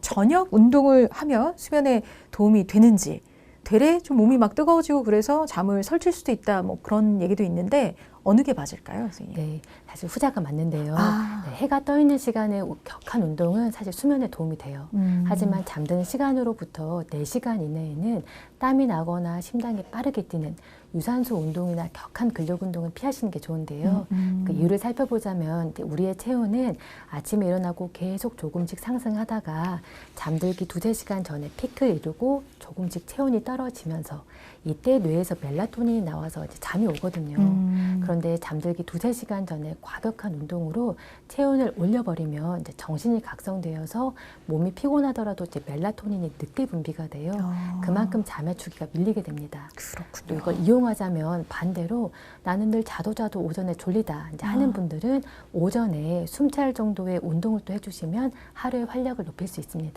저녁 운동을 하면 수면에 도움이 되는지 되레 좀 몸이 막 뜨거워지고 그래서 잠을 설칠 수도 있다 뭐 그런 얘기도 있는데 어느 게 맞을까요, 선생님? 네, 사실 후자가 맞는데요. 아. 네, 해가 떠 있는 시간에 격한 운동은 사실 수면에 도움이 돼요. 음. 하지만 잠드는 시간으로부터 4시간 이내에는 땀이 나거나 심장이 빠르게 뛰는 유산소 운동이나 격한 근력 운동은 피하시는 게 좋은데요. 음. 그 이유를 살펴보자면 우리의 체온은 아침에 일어나고 계속 조금씩 상승하다가 잠들기 두세 시간 전에 피크를 이루고 조금씩 체온이 떨어지면서 이때 뇌에서 멜라토닌이 나와서 이제 잠이 오거든요. 음. 그런데 잠들기 두세 시간 전에 과격한 운동으로 체온을 올려버리면 이제 정신이 각성되어서 몸이 피곤하더라도 이제 멜라토닌이 늦게 분비가 돼요. 아. 그만큼 잠의 주기가 밀리게 됩니다. 또 그렇군요. 이걸 이용하자면 반대로 나는 늘 자도 자도 오전에 졸리다 이제 하는 아. 분들은 오전에 숨 찰 정도의 운동을 또 해주시면 하루의 활력을 높일 수 있습니다.